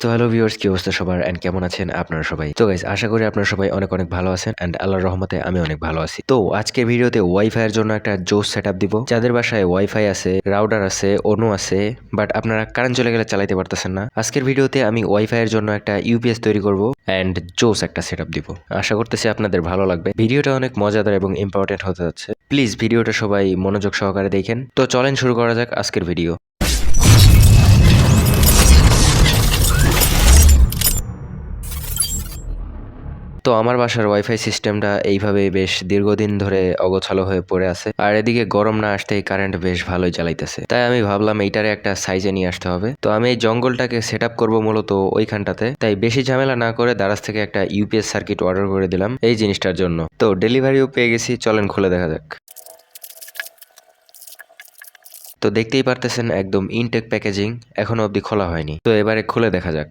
তো hello viewers কি অবস্থা সবার? এন্ড কেমন আছেন আপনারা সবাই? তো গাইস আশা করি আপনারা সবাই অনেক অনেক ভালো আছেন এন্ড আল্লাহর রহমতে আমি অনেক ভালো আছি। তো আজকে ভিডিওতে ওয়াইফাই এর জন্য একটা জোস সেটআপ দিব। যাদের বাসায় ওয়াইফাই আছে রাউটার আছে অনু আছে বাট আপনারা কারেন্ট চলে গেলে চালাইতে পারতেছেন না। আজকের ভিডিওতে আমি ওয়াইফাই এর জন্য একটা ইউপিএস তৈরি করব এন্ড জোস একটা সেটআপ দিব। আশা করতেছি আপনাদের ভালো লাগবে। ভিডিওটা অনেক মজাদার এবং ইম্পর্টেন্ট হতে যাচ্ছে। প্লিজ ভিডিওটা সবাই মনোযোগ সহকারে দেখেন। তো চলেন শুরু করা যাক আজকের ভিডিও তো আমার বাসার ওয়াইফাই সিস্টেমটা এইভাবে বেশ দীর্ঘদিন ধরে অগোছালো হয়ে পড়ে আছে। আর এদিকে গরম না আসতেই কারেন্ট বেশ ভালোই চালাইতেছে। তাই আমি ভাবলাম এইটারে একটা সাইজে নিয়ে আসতে হবে। তো আমি এই জঙ্গলটাকে সেট আপ করব মূলত ওইখানটাতে। তাই বেশি ঝামেলা না করে দারাজ থেকে একটা ইউপিএস সার্কিট অর্ডার করে দিলাম এই জিনিসটার জন্য। তো ডেলিভারিও পেয়ে গেছি, চলেন খুলে দেখা যাক। তো দেখতেই পারতেছেন একদম ইনটেক প্যাকেজিং এখনও অবধি খোলা হয়নি। তো এবারে খুলে দেখা যাক।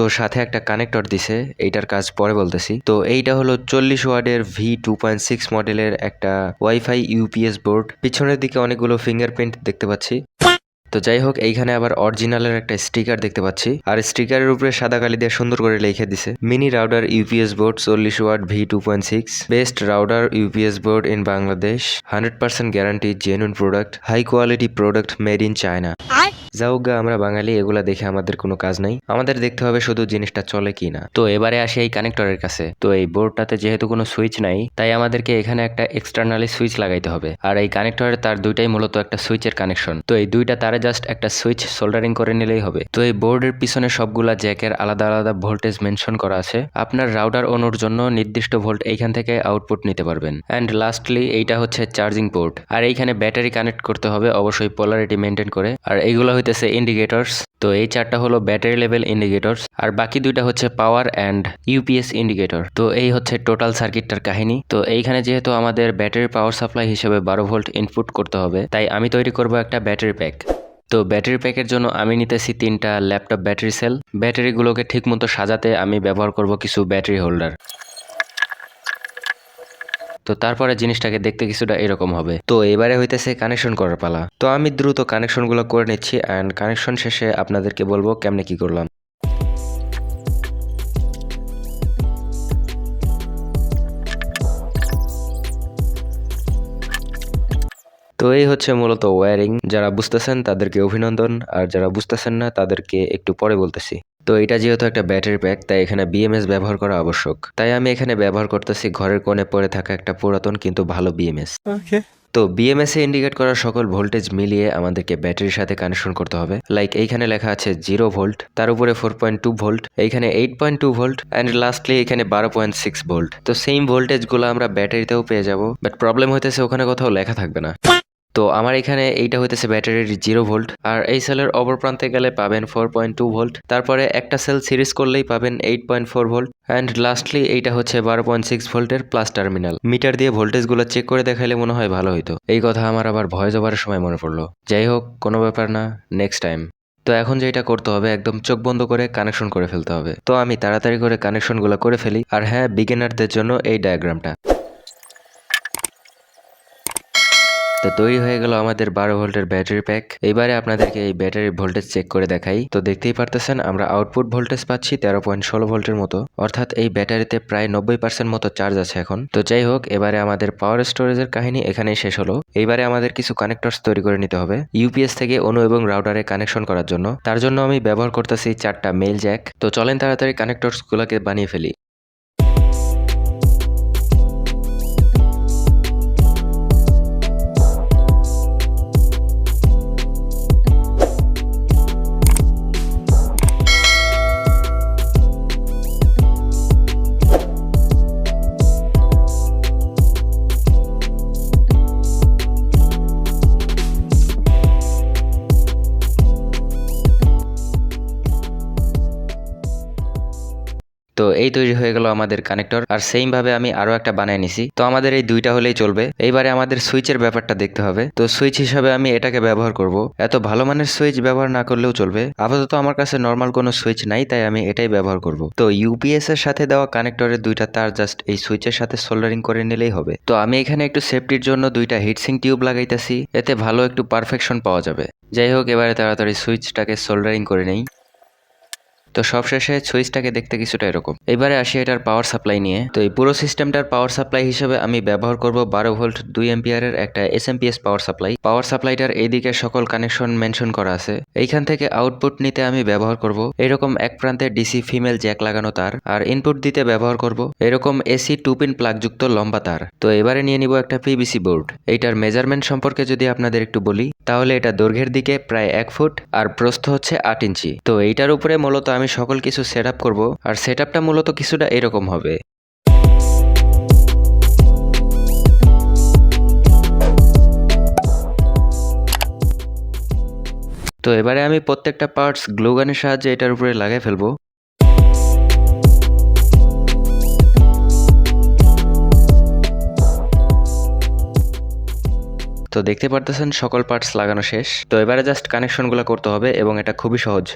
তো সাথে একটা কানেক্টর দিছে, এইটার কাজ পরে বলতেছি। তো এইটা হলো চল্লিশ ওয়ার্ডের ভি টু পয়েন্ট সিক্স মডেলের একটা ওয়াইফাই ইউপিএস বোর্ড পিছনের দিকে অনেকগুলো ফিঙ্গারপ্রিন্ট দেখতে পাচ্ছি। তো যাই হোক এইখানে আবার অরিজিনালের একটা স্টিকার দেখতে পাচ্ছি। আর স্টিকারের উপরে সাদা কালি দিয়ে সুন্দর করে লিখে দিছে মিনি রাউডার ইউপিএস বোর্ড চল্লিশ watt V two point six best router UPS board in Bangladesh hundred percent guarantee genuine product high quality product made in China যাওগা আমরা বাঙালি এগুলা দেখে আমাদের কোনো কাজ নাই। আমাদের দেখতে হবে শুধু জিনিসটা চলে কি না। তো এবারে আসি এই কানেক্টরের কাছে। তো এই বোর্ডটাতে যেহেতু কোনো সুইচ নাই তাই আমাদেরকে এখানে একটা এক্সটার্নালি সুইচ লাগাইতে হবে। আর এই কানেক্টরের তার দুইটাই মূলত একটা সুইচের কানেকশন তো এই দুইটা তারে জাস্ট একটা সুইচ সোল্ডারিং করে নিলেই হবে। তো এই বোর্ডের পিছনে সবগুলা জ্যাকের আলাদা আলাদা ভোল্টেজ মেনশন করা আছে। আপনার রাউটার অনুর জন্য নির্দিষ্ট ভোল্ট এইখান থেকে আউটপুট নিতে পারবেন। অ্যান্ড লাস্টলি এইটা হচ্ছে চার্জিং পোর্ট আর এইখানে ব্যাটারি কানেক্ট করতে হবে অবশ্যই পোলারিটি মেনটেন করে। আর এইগুলো হইতেছে ইন্ডিকেটরস তো এই চারটা হলো ব্যাটারি লেভেল ইন্ডিকেটরস আর বাকি দুইটা হচ্ছে পাওয়ার অ্যান্ড ইউপিএস ইন্ডিকেটর তো এই হচ্ছে টোটাল সার্কিটটার কাহিনী। তো এইখানে যেহেতু আমাদের ব্যাটারি পাওয়ার সাপ্লাই হিসেবে বারো ভোল্ট ইনপুট করতে হবে, তাই আমি তৈরি করব একটা ব্যাটারি প্যাক তো ব্যাটারি প্যাকের জন্য আমি নিতেছি তিনটা ল্যাপটপ ব্যাটারি সেল। ব্যাটারিগুলোকে ঠিকমতো সাজাতে আমি ব্যবহার করব কিছু ব্যাটারি হোল্ডার। তো তারপরে জিনিসটাকে দেখতে কিছুটা এরকম হবে। তো এবারে হইতেছে কানেকশন করার পালা। তো আমি দ্রুত কানেকশনগুলো করে নিচ্ছি অ্যান্ড কানেকশন শেষে আপনাদেরকে বলব কেমনে কি করলাম। তো এই হচ্ছে মূলত ওয়্যারিং যারা বুঝতেছেন তাদেরকে অভিনন্দন আর যারা বুঝতেছেন না তাদেরকে একটু পরে বলতেছি। তো এটা যেহেতু একটা ব্যাটারি প্যাক তাই এখানে বিএমএস ব্যবহার করা আবশ্যক। তাই আমি এখানে ব্যবহার করতেছি ঘরের কোণে পড়ে থাকা একটা পুরাতন কিন্তু ভালো বিএমএস তো বিএমএস এ ইন্ডিকেট করা সকল ভোল্টেজ মিলিয়ে আমাদেরকে ব্যাটারির সাথে কানেকশন করতে হবে। লাইক এইখানে লেখা আছে জিরো ভোল্ট তার উপরে ফোর পয়েন্ট টু ভোল্ট এইখানে eight point two volt and lastly এখানে বারো পয়েন্ট সিক্স ভোল্ট তো সেম ভোল্টেজগুলো আমরা ব্যাটারিতেও পেয়ে যাব বাট প্রবলেম হইতেছে ওখানে কোথাও লেখা থাকবে না। তো আমার এখানে এইটা হইতেছে ব্যাটারির জিরো ভোল্ট আর এই সেলের অপর প্রান্তে গেলে পাবেন ফোর পয়েন্ট টু ভোল্ট তারপরে একটা সেল সিরিজ করলেই পাবেন eight point four volt and lastly এইটা হচ্ছে বারো পয়েন্ট সিক্স ভোল্টের প্লাস টার্মিনাল মিটার দিয়ে ভোল্টেজগুলো চেক করে দেখাইলে মনে হয় ভালো হইতো। এই কথা আমার আবার ভয়েস ওভারের সময় মনে পড়ল। যাই হোক, কোনো ব্যাপার না নেক্সট টাইম তো এখন যেটা করতে হবে, একদম চোখ বন্ধ করে কানেকশন করে ফেলতে হবে। তো আমি তাড়াতাড়ি করে কানেকশনগুলো করে ফেলি, আর হ্যাঁ বিগিনারদের জন্য এই ডায়াগ্রামটা তো তৈরি হয়ে গেল আমাদের বারো ভোল্টের ব্যাটারি প্যাক। এবারে আপনাদেরকে এই ব্যাটারির ভোল্টেজ চেক করে দেখাই। তো দেখতেই পারতেছেন, আমরা আউটপুট ভোল্টেজ পাচ্ছি তেরো পয়েন্ট ষোলো ভোল্টের মতো। অর্থাৎ এই ব্যাটারিতে প্রায় নব্বই পার্সেন্ট মতো চার্জ আছে এখন। তো যাই হোক, এবারে আমাদের পাওয়ার স্টোরেজের কাহিনী এখানেই শেষ হলো। এইবারে আমাদের কিছু কানেক্টরস তৈরি করে নিতে হবে ইউপিএস থেকে অনু এবং রাউটারে কানেকশন করার জন্য। তার জন্য আমি ব্যবহার করতেছি চারটা মেল জ্যাক তো চলেন তাড়াতাড়ি কানেক্টরস গুলোকে বানিয়ে ফেলি। তো এই তৈরি হয়ে গেল আমাদের কানেক্টর আর সেম ভাবে আমি আরও একটা বানিয়ে নিছি। তো আমাদের এই দুইটা হলেই চলবে। এইবারে আমাদের সুইচের ব্যাপারটা দেখতে হবে। তো সুইচ হিসাবে আমি এটাকে ব্যবহার করব। এত ভালো মানের সুইচ ব্যবহার না করলেও চলবে। আপাতত আমার কাছে নর্মাল কোনো সুইচ নাই, তাই আমি এটাই ব্যবহার করব। তো ইউপিএস এর সাথে দেওয়া কানেক্টরের দুইটা তার জাস্ট এই সুইচের সাথে সোল্ডারিং করে নিলেই হবে। তো আমি এখানে একটু সেফটির জন্য দুইটা হিটসিং টিউব লাগাইতেছি। এতে ভালো একটু পারফেকশন পাওয়া যাবে। যাই হোক, এবারে তাড়াতাড়ি সুইচটাকে সোল্ডারিং করে নেই। তো সবশেষে সুইচটাকে দেখতে কিছুটা এরকম। এবারে আসি এটার পাওয়ার সাপ্লাই নিয়ে। তো এই পুরো সিস্টেমটার পাওয়ার সাপ্লাই হিসেবে আমি ব্যবহার করব বারো ভোল্ট, দুই এম্পিয়ারের একটা S MPS power supply power সাপ্লাইটার এইদিকে সকল কানেকশন মেনশন করা আছে। এইখান থেকে আউটপুট নিতে আমি ব্যবহার করব। এরকম এক প্রান্তে ডিসি ফিমেল জ্যাক লাগানো তার, আর ইনপুট দিতে ব্যবহার করব এরকম এসি টু পিন প্লাগ যুক্ত লম্বা তার। তো এবারে নিয়ে নিব একটা পিবিসি বোর্ড এইটার মেজারমেন্ট সম্পর্কে যদি আপনাদের একটু বলি, তাহলে এটা দৈর্ঘ্যের দিকে প্রায় এক ফুট, আর প্রস্থ হচ্ছে আট ইঞ্চি। তো এইটার উপরে মূলত আমি সকল কিছু সেট আপ করব, আর সেট আপটা মূলত কিছুটা এরকম হবে। তো এবারে আমি প্রত্যেকটা পার্টস গ্লুগানের সাহায্যে এটার উপরে লাগাই ফেলব। তো দেখতে পারতেছেন সকল পার্টস লাগানো শেষ। তো এবারে জাস্ট কানেকশনগুলো করতে হবে এবং এটা খুবই সহজ।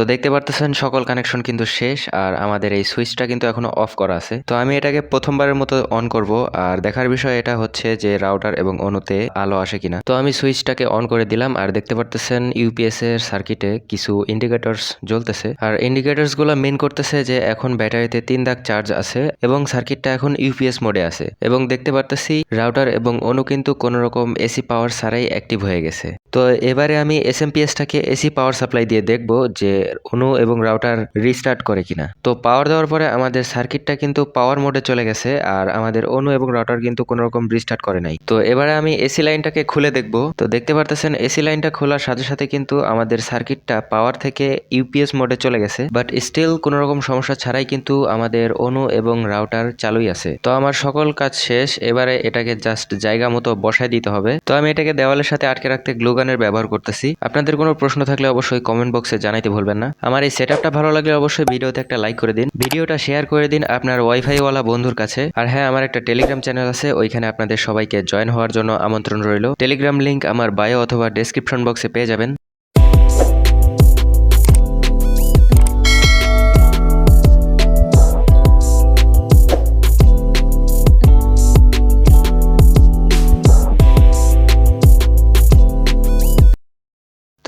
তো দেখতে পারতেছেন সকল কানেকশন কিন্তু শেষ আর আমাদের এই সুইচটা কিন্তু এখনও অফ করা আছে। তো আমি এটাকে প্রথমবারের মতো অন করব আর দেখার বিষয় এটা হচ্ছে যে রাউটার এবং অনুতে আলো আসে কিনা। তো আমি সুইচটাকে অন করে দিলাম আর দেখতে পারতেছেন ইউপিএস এর সার্কিটে কিছু ইন্ডিকেটরস জ্বলতেছে। আর ইন্ডিকেটরসগুলো মেন করতেছে যে এখন ব্যাটারিতে তিন দাগ চার্জ আছে এবং সার্কিটটা এখন ইউপিএস মোডে আছে। এবং দেখতে পারতেছি রাউটার এবং অনু কিন্তু কোন রকম এসি পাওয়ার ছাড়াই অ্যাক্টিভ হয়ে গেছে। তো এবারে আমি এস এসএমপিএসটাকে এসি পাওয়ার সাপ্লাই দিয়ে দেখব যে অনু এবং রাউটার রিস্টার্ট করে কিনা। তো পাওয়ার দেওয়ার পরে আমাদের সার্কিটটা কিন্তু পাওয়ার মোডে চলে গেছে আর আমাদের অনু এবং রাউটার কিন্তু কোনো রকম রিস্টার্ট করে নাই। তো এবারে আমি এসি লাইনটাকে খুলে দেখব। তো দেখতে পারতেছেন এসি লাইনটা খোলার সাথে সাথে কিন্তু আমাদের সার্কিটটা পাওয়ার থেকে ইউপিএস মোডে চলে গেছে। বাট স্টিল কোনো রকম সমস্যা ছাড়াই কিন্তু আমাদের অনু এবং রাউটার চালুই আছে। তো আমার সকল কাজ শেষ। এবারে এটাকে জাস্ট জায়গা মতো বসায় দিতে হবে। তো আমি এটাকে দেওয়ালের সাথে আটকে রাখতে গ্লুগানের ব্যবহার করতেছি। আপনাদের কোনো প্রশ্ন থাকলে অবশ্যই কমেন্ট বক্সে জানাইতে ভুলবেন না। আমার এই সেট ভালো লাগলে অবশ্যই ভিডিওতে একটা লাইক করে দিন। ভিডিওটা শেয়ার করে দিন আপনার ওয়াইফাইওয়ালা বন্ধুর কাছে। আর হ্যাঁ আমার একটা টেলিগ্রাম চ্যানেল আছে, ওইখানে আপনাদের সবাইকে জয়েন হওয়ার জন্য আমন্ত্রণ রইল। টেলিগ্রাম লিঙ্ক আমার বায়ো অথবা ডেসক্রিপশন বক্সে পেয়ে যাবেন।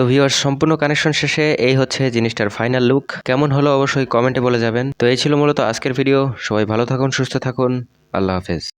তো ভিওর সম্পূর্ণ কানেকশন শেষে এই হচ্ছে জিনিসটার ফাইনাল লুক কেমন হলো অবশ্যই কমেন্টে বলে যাবেন। তো এই ছিল মূলত আজকের ভিডিও সবাই ভালো থাকুন, সুস্থ থাকুন। আল্লাহ হাফেজ।